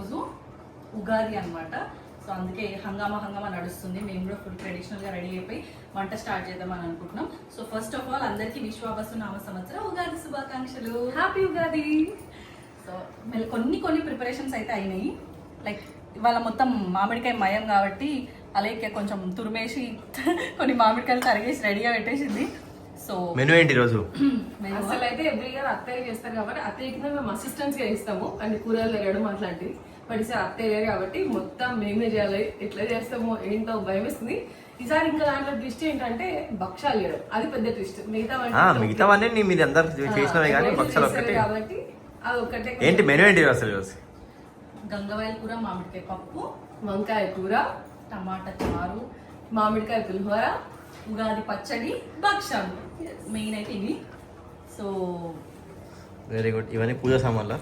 ఈరోజు ఉగాది అన్నమాట. సో అందుకే హంగామా హంగామా నడుస్తుంది. మేము కూడా ఫుల్ ట్రెడిషనల్గా రెడీ అయిపోయి వంట స్టార్ట్ చేద్దామని అనుకుంటున్నాం. సో ఫస్ట్ ఆఫ్ ఆల్ అందరికీ విశ్వావసు నామ సంవత్సరం ఉగాది శుభాకాంక్షలు. హ్యాపీ ఉగాది. సో మళ్ళీ కొన్ని కొన్ని ప్రిపరేషన్స్ అయితే అయినాయి. లైక్ ఇవాళ మొత్తం మామిడికాయ మయం కాబట్టి అలాగే కొంచెం తురిమేసి కొన్ని మామిడికాయలు తరిగేసి రెడీగా పెట్టేసింది. సో మెనూ ఏంటి మేము అసలు అయితే ఎవ్రీ ఇయర్ అత్తయ్య చేస్తారు కాబట్టి అత్తయ్యకి మేము అసిస్టెంట్స్గా ఇస్తాము. అన్ని కూరలు తరగడం అట్లాంటివి ఈసారి అత్తయ్య లేరు కాబట్టి మొత్తం మేమే చేయాలి. ఎట్లా చేస్తామో ఏంటో భయం వేస్తుంది ఈసారి ఇంకా దాంట్లో ట్విస్ట్ ఏంటంటే భక్షాలు చేయడం. అది పెద్ద ట్విస్ట్ మిగతా మిగతావన్నీ నీ మీరు అందరు చేసినవే కానీ ఒక్కటి. కాబట్టి అది ఒక్కటే. ఏంటి మెనూ ఏంటి అసలు గంగవాయల కూర మామిడికాయ పప్పు వంకాయ కూర టమాటా చారు మామిడికాయ పులిహోర ఉగాది పచ్చడి భక్షాలు. మెయిన్ అయితే ఇవి. సో వెరీ గుడ్ ఇవన్నీ పూజా సామాన్లు?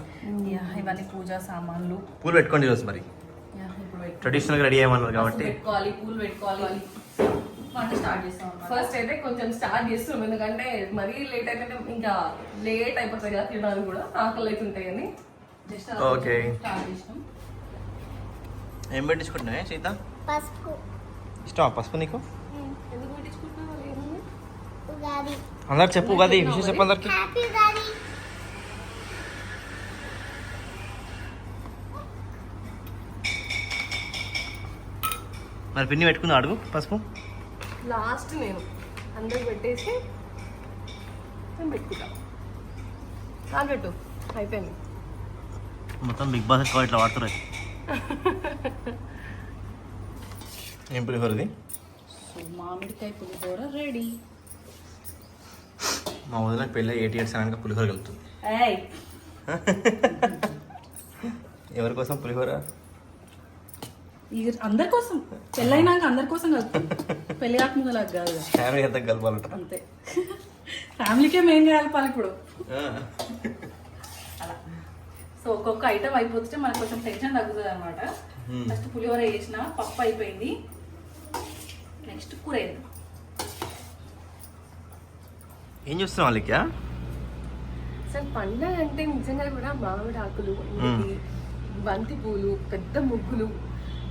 యా, ఇవన్నీ పూజా సామాన్లు. పూలు పెట్టుకోండి ఈరోజు మరి. యా, ఇప్పుడు పెట్టు- ట్రెడిషనల్గా రెడీ అయ్యమన్నారు కాబట్టి. పెట్టుకోవాలి పూలు పెట్టుకోవాలి. వంట స్టార్ట్ చేస్తాం. ఫస్ట్ అయితే కొంచెం స్టార్ట్ చేస్తున్నాం. ఎందుకంటే మరీ లేట్ అయితే ఇంకా లేట్ అయిపోతుంది కదా తినడానికి కూడా. ఆకలి అయితే ఉంటాయి అని జస్ట్. స్టార్ట్ చేసినాం. ఏం పెట్టించుకుంటున్నావే సీత? పసుపు. ఇష్టమా పసుపు నీకు? ఉగాది. అందరు చెప్పు ఉగాది. విషయం చెప్పు అందరికి. మరి పిన్ని పెట్టుకుందా అడుగు పసుపు. లాస్ట్ నేను అందరికి పెట్టేసి నేను పెట్టుకుంటా. చాలు పెట్టు అయిపోయింది. మొత్తం బిగ్ బాస్ ఎక్కువ ఇట్లా వాడుతున్నారు ఏం పులిహోరది సో మామిడికాయ పులిహోర రెడీ. మా వదిన పెళ్ళి ఎయిట్ ఇయర్స్ అనక పులిహోర కలుగుతుంది. ఏయ్. ఎవరి కోసం పులిహోర? ఇది అందరి కోసం పెళ్ళైనాక అందరి కోసం కలుపుతాం. పెళ్ళి కాదు కదా. ఫ్యామిలీ అంతా కలపాలంట అంతే. ఫ్యామిలీకే మెయిన్ కలపాలి ఇప్పుడు. అలా. సో ఒక్కొక్క ఐటమ్ అయిపోతుంటే మనకు కొంచెం టెన్షన్ తగ్గుతుంది అనమాట Hmm. ఫస్ట్ పులిహోర వేసిన పప్పు అయిపోయింది. నెక్స్ట్ కూర వేద్దాం ఏం చూస్తున్నావు వాళ్ళకి అసలు పండగ అంటే నిజంగా కూడా మామిడి ఆకులు ఇంటికి బంతి పూలు పెద్ద ముగ్గులు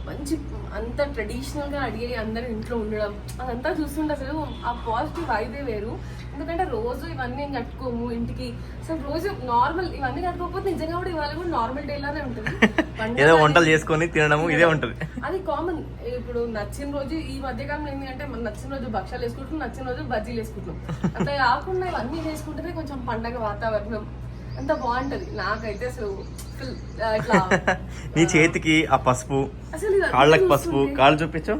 మంచి అంత ట్రెడిషనల్గా అడిగి అందరూ ఇంట్లో ఉండడం అదంతా చూస్తుంటే అసలు ఆ పాజిటివ్ వైబే వేరు. ఎందుకంటే రోజు ఇవన్నీ ఏం కట్టుకోము ఇంటికి. అసలు రోజు నార్మల్ ఇవన్నీ కట్టుకోకపోతే నిజంగా కూడా ఇవాళ కూడా నార్మల్ డే లానే ఉంటుంది. ఏదో వంటలు చేసుకొని తినడము ఇదే ఉంటుంది. అది కామన్ ఇప్పుడు నచ్చిన రోజు ఈ మధ్య కాలంలో ఏంటి అంటే మనం నచ్చిన రోజు భక్షాలు వేసుకుంటున్నాం నచ్చిన రోజు బజ్జీలు వేసుకుంటున్నాం అంత కాకుండా ఇవన్నీ చేసుకుంటేనే కొంచెం పండగ వాతావరణం. అంత బాగుంటది. నాకైతే అసలు నీ చేతికి ఆ పసుపు కాళ్ళకి పసుపు కాళ్ళు చూపించు.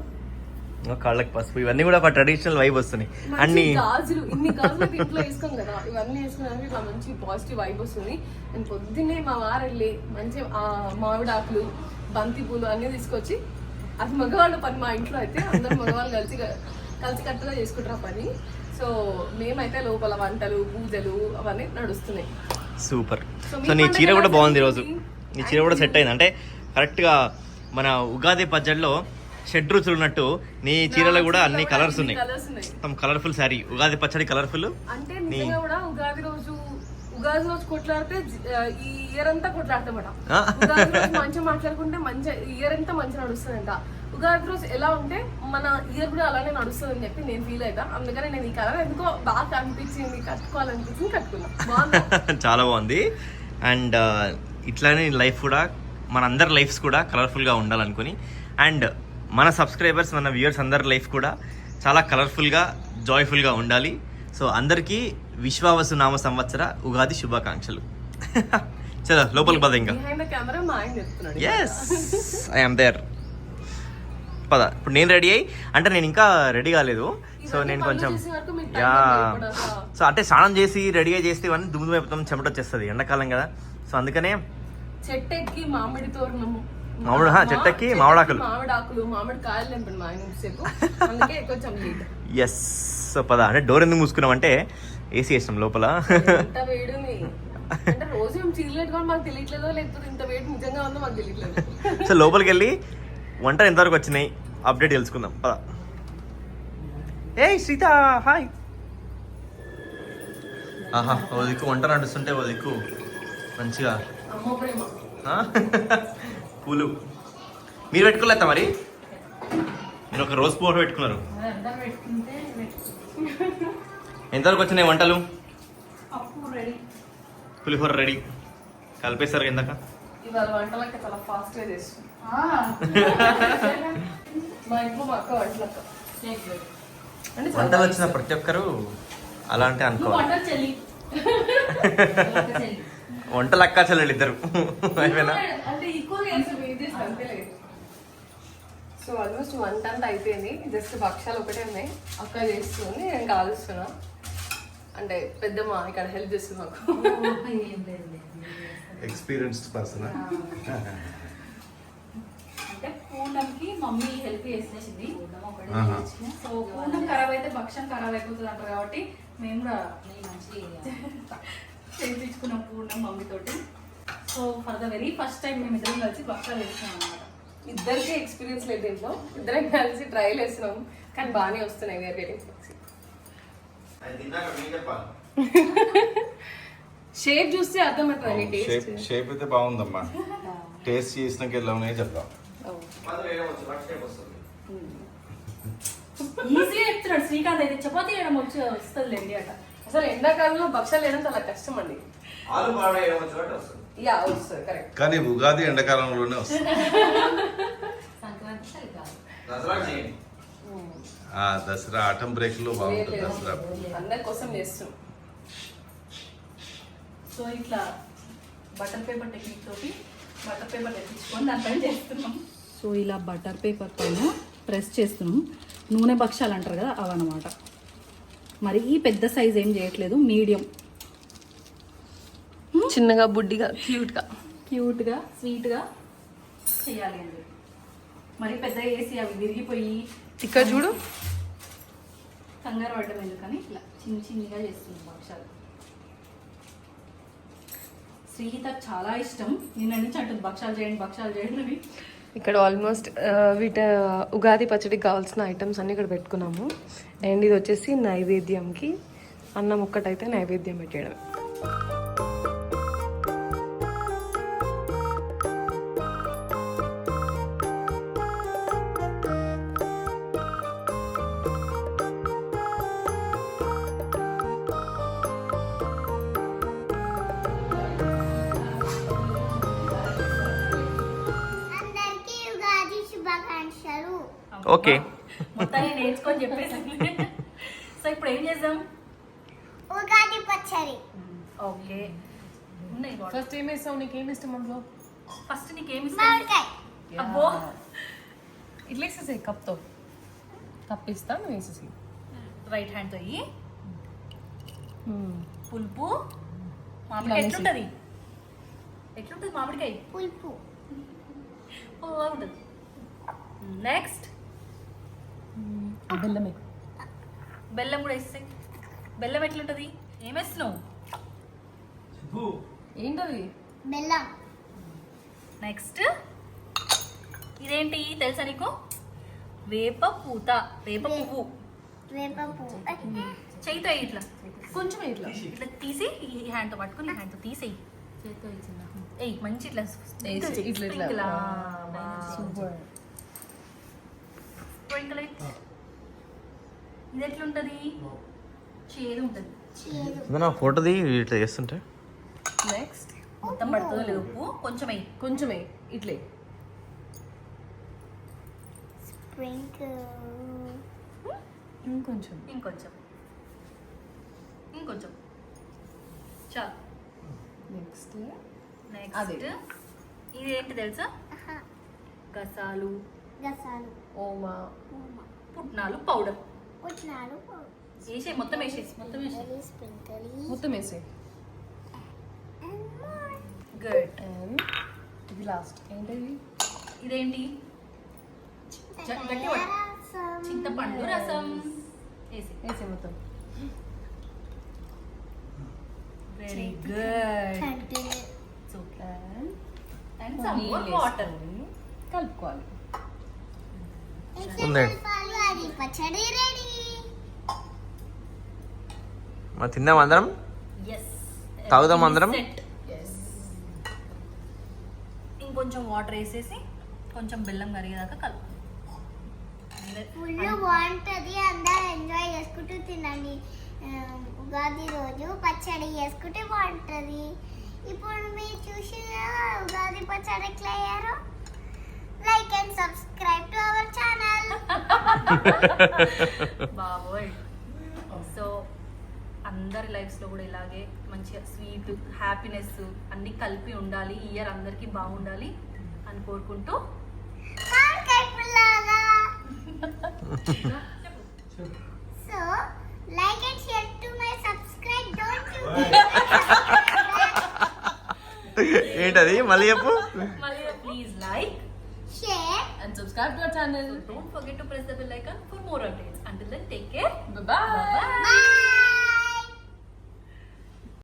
కాళ్ళకి పసుపు ఇవన్నీ కూడా ఒక ట్రెడిషనల్ వైబ్ వస్తున్నాయి అన్ని గాజులు ఇన్ని గాజులు ఇంట్లో వేసుకోం కదా ఇవన్నీ వేసుకున్నాక ఇట్లా మంచి పాజిటివ్ వైబ్ వస్తుంది. నేను పొద్దున్నే మా వారు వెళ్ళి మంచి మామిడి ఆకులు బంతి పూలు అన్ని తీసుకొచ్చి అది మగవాళ్ళ పని మా ఇంట్లో అయితే అందరు మగవాళ్ళు కలిసి కలిసి కట్టుగా చేసుకుంటారు ఆ పని. సో మేమైతే లోపల వంటలు పూజలు అవన్నీ నడుస్తున్నాయి. సూపర్. సో నీ చీర కూడా బాగుంది ఈరోజు? నీ చీర కూడా సెట్ అయింది. అంటే కరెక్ట్గా మన ఉగాది పచ్చడిలో షెడ్ రుచులు ఉన్నట్టు నీ చీరలో కూడా అన్ని కలర్స్ ఉన్నాయి. మొత్తం కలర్ఫుల్ శారీ ఉగాది పచ్చడి కలర్ఫుల్ అంటే కూడా ఉగాది రోజు ఉగాది రోజు కొట్లాడితే ఈ ఇయర్ అంతా కొట్లాడతామట. ఉగాది రోజు మంచిగా మాట్లాడుకుంటే మంచిగా ఇయర్ అంతా మంచిగా నడుస్తుందంట. ఉగాది రోజు ఎలా ఉంటే మన ఇయర్ కూడా అలానే నడుస్తుంది అని చెప్పి నేను ఫీల్ అవుతా అందుకని నేను ఈ కలర్ ఎందుకో బాగా అనిపించింది కట్టుకోవాలనిపించింది కట్టుకున్నా. బాగుంది? చాలా బాగుంది. అండ్ ఇట్లానే లైఫ్ కూడా మన అందరి లైఫ్స్ కూడా కలర్ఫుల్గా ఉండాలనుకుని. అండ్ మన సబ్స్క్రైబర్స్ మన వ్యూయర్స్ అందరి లైఫ్ కూడా చాలా కలర్ఫుల్గా జాయ్ఫుల్గా ఉండాలి. సో అందరికీ విశ్వావసు నామ సంవత్సర ఉగాది శుభాకాంక్షలు. చలో లోపలికి పద ఇంకా. ఎస్ ఐఎమ్ దేర్ పద ఇప్పుడు నేను రెడీ అయ్యి అంటే నేను ఇంకా రెడీ కాలేదు. సో నేను కొంచెం యా. సో అంటే స్నానం చేసి రెడీగా చేస్తే ఇవన్నీ దుమ్ము అయిపోతాం చెమట వచ్చేస్తుంది ఎండాకాలం కదా. సో అందుకనే చెట్టు ఎక్కి మామిడి తోరణము. మామిడి- హా, చెట్టు ఎక్కి మామిడాకులు. మామిడి ఆకులు మామిడి కాయలు తెంపండి మా ఆయన సేపు అందుకే కొంచెం లేట్. ఎస్ సో పద అంటే డోర్ ఎందుకు మూసుకున్నాం అంటే ఏసీ వేసినాం లోపల. ఇంత వేడిని అంటే రోజు మేము చీరలేట్ కూడా మాకు తెలియట్లేదో లేకపోతే ఇంత వేడి నిజంగా ఉందో మాకు తెలియట్లేదు. సో లోపలికి వెళ్ళి వంట ఎంతవరకు వచ్చినాయి? అప్డేట్ తెలుసుకుందాం. పద. ఏ సీత హాయ్ ఆహా ఓ దిక్కు వంట నడుస్తుంటే ఓ దిక్కు. మంచిగా. అమ్మ ప్రేమ. పూలు మీరు పెట్టుకోలేదా మరి? మీరు ఒక రోజు పూట పెట్టుకున్నారు. ఎంతవరకు వచ్చినాయి వంటలు? పులిహోర రెడీ. కలిపేస్తారు ఇందాక. ఇవాళ వంటలక్క చాలా ఫాస్ట్గా చేస్తుంది మా ఇంట్లో మా అక్క వంటలక్క. అంటే చాలా వంటలు వచ్చిన ప్రతి ఒక్కరు అలాంటి నువ్వు అనుకోవాలి. వంటలు చెల్లి. చెల్లి వంటలు అక్క చెల్లెలు ఇద్దరు. అయిపోయినా అంటే ఈక్వల్ అసలు ఏం చేసి అంతేలేదు సో ఆల్మోస్ట్ వంట అంతా అయిపోయింది. జస్ట్ భక్షాలు ఒకటే ఉన్నాయి. అక్క చేస్తుంది నేను కాలుస్తున్నా. అంటే పెద్దమ్మ ఇక్కడ హెల్ప్ చేస్తుంది మాకు. ఏం లేదు లేదు ఎక్స్పీరియన్స్డ్ పర్సన్ అంటే పూర్ణంకి మమ్మీ హెల్ప్ చేసేసింది. సో పూర్ణం ఖరాబ్ అయితే భక్షం ఖరాబ్ అయిపోతుంది అంటారు కాబట్టి మేము కూడా చేయించుకున్నాం పూర్ణం మమ్మీ తోటి so for the very first time మేము ఇద్దరం కలిసి భక్షాలు అనమాట ఇద్దరికి ఎక్స్పీరియన్స్ లేదు దీంట్లో. ఇద్దరం కలిసి ట్రైల్ వేసినాం. కానీ బాగానే వస్తున్నాయి వేరే షేప్ చూస్తే అర్థమవుతుంది షేప్ టేస్ట్ షేప్ అయితే బాగుందమ్మా. టేస్ట్ చేసినాక ఎలా ఉన్నాయో చెప్దాం. ఈజీగా చెప్తున్నాడు శ్రీకాంత్ అయితే. చపాతీ వేయడం వచ్చి వస్తుంది లేండి అట. అసలు ఎండాకాలంలో భక్షాలు వేయడం చాలా కష్టం అండి. ఆలు పరోటా వేయడం వచ్చి కాబట్టి వస్తుంది. యా వస్తుంది కరెక్ట్. కానీ ఉగాది ఎండాకాలంలోనే వస్తుంది. దసరా చేయండి. ఆ దసరా ఆటం బ్రేక్లో బాగుంటుంది దసరా. అందరి కోసం చేస్తున్నాం. సో ఇట్లా బటర్ పేపర్ టెక్నిక్ తోటి బటర్ పేపర్ తెప్పించుకొని దానిపైన చేస్తున్నాం. సో ఇలా బటర్ పేపర్ పైన ప్రెస్ చేస్తున్నాం. నూనె భక్షాలు అంటారు కదా అవన్నమాట. మరి ఈ పెద్ద సైజ్ ఏం చేయట్లేదు మీడియం. చిన్నగా బుడ్డిగా క్యూట్గా క్యూట్గా స్వీట్గా చేయాలి అండి. మరి పెద్ద వేసి అవి విరిగిపోయి ఇక్కడ చూడు. కంగారు పడ్డం ఎందుకని ఇట్లా చిన్న చిన్నగా చేస్తున్నాం భక్షాలు శ్రీహితకు చాలా ఇష్టం. నిన్న నుంచి అంటుంది భక్షాలు చేయండి భక్షాలు చేయండి అని. ఇక్కడ ఆల్మోస్ట్ వీట ఉగాది పచ్చడికి కావాల్సిన ఐటమ్స్ అన్ని ఇక్కడ పెట్టుకున్నాము. అండ్ ఇది వచ్చేసి నైవేద్యంకి అన్నం ఒక్కటైతే నైవేద్యం పెట్టేయడం ఓకే. మొత్తాన్ని నేర్చుకొని చెప్పేసి. సో ఇప్పుడు ఏం చేద్దాం? ఉగాది పచ్చడి. ఓకే. ఉన్నాయి ఫస్ట్ ఏం వేస్తావు నీకు ఏమి ఇష్టం అందులో ఫస్ట్ నీకేమి ఇష్టం? మామిడికాయ. అబ్బో. ఇట్లా వేసేసాయి కప్తో. కప్ ఇస్తా నువ్వు వేసేసి రైట్ హ్యాండ్తో ఇయ్యి. పులుపు. మామిడికాయ. ఎట్లుంటది? ఎట్లుంటది మామిడికాయ? పులుపు. బాగుంటది. నెక్స్ట్ బెల్లమే. బెల్లం కూడా వేస్తే. బెల్లం ఎట్లుంటది? ఏమేస్తున్నావు ఏంటది? బెల్లం. నెక్స్ట్. ఇదేంటి తెలుసా నీకు? వేప పూత. వేప పువ్వు. వేప పువ్వు. చేయితో ఇట్లా. కొంచెం ఇట్లా. ఇట్లా తీసి ఈ హ్యాండ్తో పట్టుకుని ఈ హ్యాండ్తో తీసేయి. ఎయ్ మంచి ఇట్లా వేసి, sprinkle ఇట్లా, ఇట్లా. sprinkle. ఆ, ఆ, wow. Super Sprinkle it. ఇది ఎట్లుంటది చేదు. ఉంటది చేదు ఫోటోది ఇట్లా చేస్తుంటే? నెక్స్ట్ మొత్తం పడుతుందో లేదు ఉప్పు? కొంచెం వెయ్యి కొంచెమే ఇట్లే. ఇంకొంచెం. ఇంకొంచెం. ఇంకొంచెం. చాలు నెక్స్ట్. అదే. నెక్స్ట్. ఇది ఏంటి తెలుసా? గసాలు. గసాలు. ఓమా. పుట్నాలు పౌడర్. వేసే మొత్తం వేసేసి మొత్తం వేసేసి స్ప్రింకిల్ మొత్తం వేసే గుడ్ అండ్ ఇది లాస్ట్ ఏంటది? ఇదేంటి. చింతపండు రసం. వేసి వేసే మొత్తం. Very good and and some water కలుపుకోవాలి. ఉందండి. పచ్చడి రెడీ. మరి తిందాం అందరం? ఎస్ తాగుదాం అందరం? ఇంకొంచెం కొంచెం వాటర్ వేసేసి కొంచెం బెల్లం కరిగేదాకా కలుపు ఫుల్ బాగుంటుంది. అందరూ ఎంజాయ్ చేసుకుంటూ తినండి. ఉగాది రోజు పచ్చడి చేసుకుంటే బాగుంటుంది. ఇప్పుడు మీరు చూసి ఉగాది పచ్చడి ఎట్లా బాబోయ్. సో అందరి లైఫ్స్లో కూడా ఇలాగే మంచిగా స్వీట్ హ్యాపీనెస్ అన్నీ కలిపి ఉండాలి ఇయర్ అందరికీ బాగుండాలి అని కోరుకుంటూ. కైపుల్లాగా so like and share to my subscribe don't you ఏంటది? మళ్ళీ చెప్పు. subscribe to our channel. So don't forget to press the bell icon for more updates. Until then, take care. Bye-bye. Bye-bye.